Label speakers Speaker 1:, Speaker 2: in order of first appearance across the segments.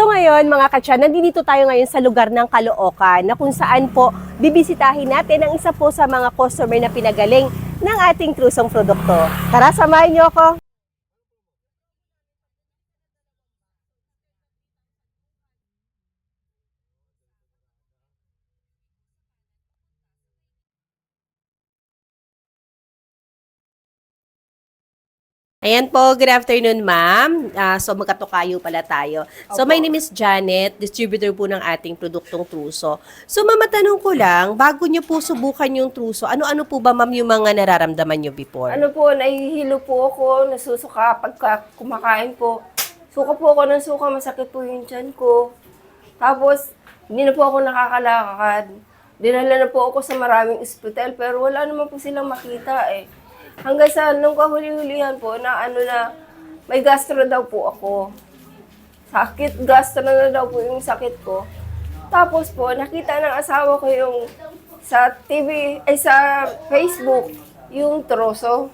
Speaker 1: So ngayon, mga katsa, nandito tayo ngayon sa lugar ng Caloocan na kung saan po bibisitahin natin ang isa po sa mga customer na pinagaling ng ating trusong produkto. Tara, samahan niyo ako. Ayan po, good afternoon ma'am. Ah, so magkatukayo pala tayo. So
Speaker 2: Opo.
Speaker 1: my name is Janet, distributor po ng ating produktong Truso. So ma'am, matanong ko lang, bago niyo po subukan yung Truso, ano-ano po ba ma'am yung mga nararamdaman niyo before?
Speaker 2: Ano po, nahihilo po ako, nasusuka pagka kumakain po. Suka po ako ng suka, masakit po yung tiyan ko. Tapos, hindi na po ako nakakalakad. Dinala na po ako sa maraming ospital, pero wala naman po silang makita eh. Hanggang sa nung kahuli-hulihan po na ano na, may gastro daw po ako. Sakit, gastro na daw po yung sakit ko. Tapos po, nakita ng asawa ko yung sa TV, ay sa Facebook, yung troso.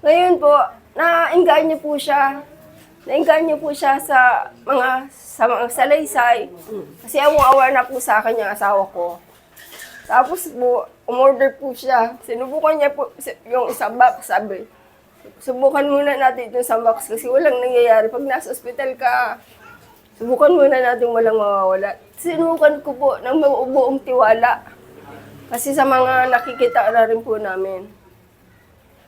Speaker 2: Ngayon po, nainggan niyo po siya. Nainggan niyo po siya sa mga sa mga salaysay. Kasi awang-awa na po sa akin yung asawa ko. Tapos po, umorder po siya. Sinubukan niya po yung isang box, sabi. Subukan muna natin itong isang box kasi walang nangyayari. Pag nasa ospital ka, subukan muna natin walang mawawala. Sinubukan ko po ng buong tiwala. Kasi sa mga nakikita na rin po namin.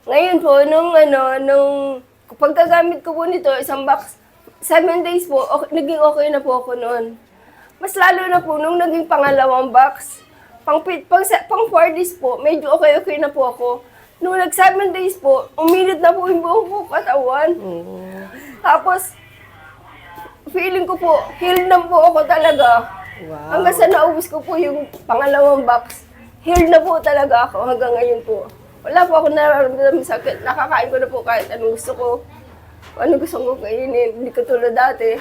Speaker 2: Ngayon po, nung ano, nung pagkagamit ko po nito, isang box, seven days po, okay, naging okay na po ako noon. Mas lalo na po nung naging pangalawang box, pang, pang, pang four days po, medyo okay-okay na po ako. Nung nag seven days po, uminit na po yung buong ko katawan. Tapos, feeling ko po, healed na po ako talaga.
Speaker 1: Wow.
Speaker 2: Hanggang sa naubos ko po yung pangalawang box, healed na po talaga ako hanggang ngayon po. Wala po ako nararamdaman sakit. Nakakain ko na po kahit anong gusto ko. Ano gusto ko kainin. Hindi ko tulad dati.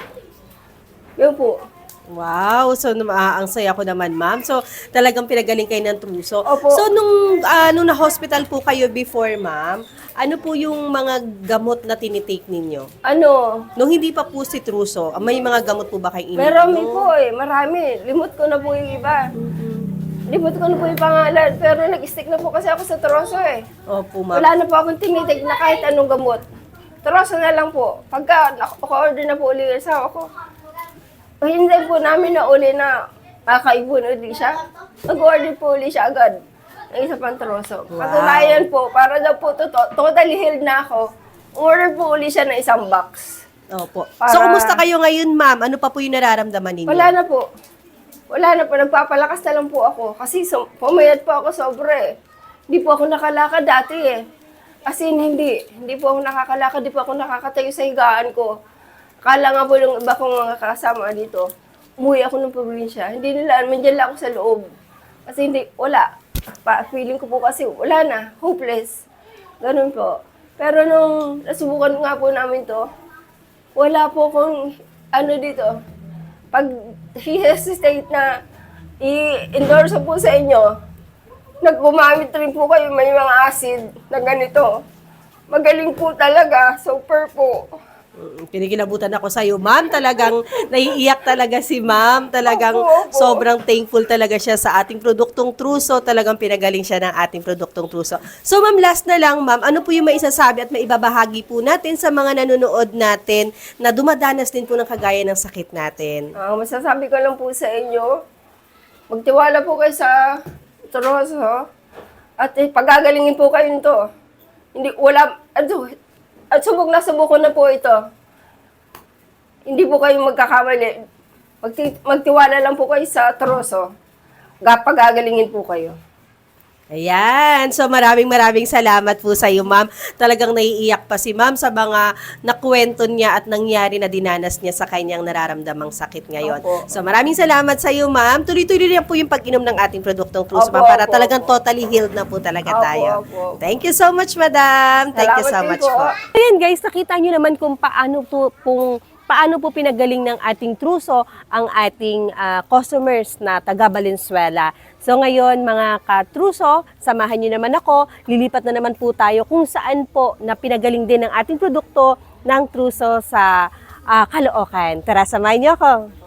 Speaker 2: Yun po.
Speaker 1: Wow, so ah, ang saya ko naman ma'am. So talagang pinagaling kayo ng Truso.
Speaker 2: Opo.
Speaker 1: So nung, ah, nung na-hospital po kayo before ma'am, ano po yung mga gamot na tinitake ninyo?
Speaker 2: Ano,
Speaker 1: Nung hindi pa po si Truso, may mga gamot po ba kayo ininom?
Speaker 2: marami po eh. Marami. Limot ko na po yung iba. Limot ko na po yung pangalan. Pero nag-stick na po kasi ako sa troso eh.
Speaker 1: Opo ma'am.
Speaker 2: Wala na po akong tinitig na kahit anong gamot. Troso na lang po. Pagka naka-order na po ulit yung asawa hindi po namin na uli na makaibon ulit siya. Mag-order po ulit siya agad ng isa pang troso.
Speaker 1: Wow.
Speaker 2: Katunayan po, para daw po to, totally healed na ako, order po ulit siya ng isang box.
Speaker 1: Opo.
Speaker 2: Para-
Speaker 1: So, kumusta kayo ngayon, ma'am? Ano pa po yung nararamdaman ninyo?
Speaker 2: Wala na po. Wala na po. Nagpapalakas na lang po ako. Kasi so, pumayat po ako sobra eh. Hindi po ako nakalakad dati eh. As in, hindi. Hindi po ako nakakalakad. Hindi po ako nakakatayo sa higaan ko. Akala nga po ng iba kong mga kasama dito, umuwi ako ng probinsya. Hindi nila, mandyan lang ako sa loob. Kasi hindi, wala. Pa, feeling ko po kasi wala na. Hopeless. Ganun po. Pero nung nasubukan nga po namin to, wala po akong ano dito. Pag hesitate na i-endorse po sa inyo, naggumamit rin po kayo may mga acid na ganito. Magaling po talaga, super po.
Speaker 1: Pinikilabutan ako sa iyo, ma'am. Talagang naiiyak talaga si ma'am. Talagang
Speaker 2: Opo, opo.
Speaker 1: sobrang thankful talaga siya sa ating produktong Truso. Talagang pinagaling siya ng ating produktong Truso. So, ma'am, last na lang, ma'am. Ano po yung maisasabi at maibabahagi po natin sa mga nanonood natin na dumadanas din po ng kagaya ng sakit natin?
Speaker 2: Ah, masasabi ko lang po sa inyo, magtiwala po kayo sa Troso at eh, pagagalingin po kayo nito. Hindi, wala, ano, at subok na subok ko na po ito. Hindi po kayo magkakamali. Magti, magtiwala lang po kayo sa Troso. Pagagalingin po kayo.
Speaker 1: Ayan. So maraming maraming salamat po sa iyo, ma'am. Talagang naiiyak pa si ma'am sa mga nakwento niya at nangyari na dinanas niya sa kanyang nararamdamang sakit ngayon.
Speaker 2: Opo.
Speaker 1: So maraming salamat sa iyo, ma'am. Tuloy-tuloy lang po yung pag-inom ng ating produktong
Speaker 2: Opo,
Speaker 1: ma'am, para
Speaker 2: opo,
Speaker 1: talagang
Speaker 2: opo.
Speaker 1: totally healed na po talaga
Speaker 2: Opo,
Speaker 1: tayo.
Speaker 2: opo.
Speaker 1: Thank you so much, madam. Thank you so
Speaker 2: Salamat
Speaker 1: much po.
Speaker 2: po.
Speaker 1: Ayan guys, nakita nyo naman kung paano po, kung paano po pinagaling ng ating truso ang ating ah, customers na taga Valenzuela. So ngayon mga katruso, samahan nyo naman ako, lilipat na naman po tayo kung saan po na pinagaling din ng ating produkto ng truso sa ah, Caloocan. Tara, samahin niyo ako.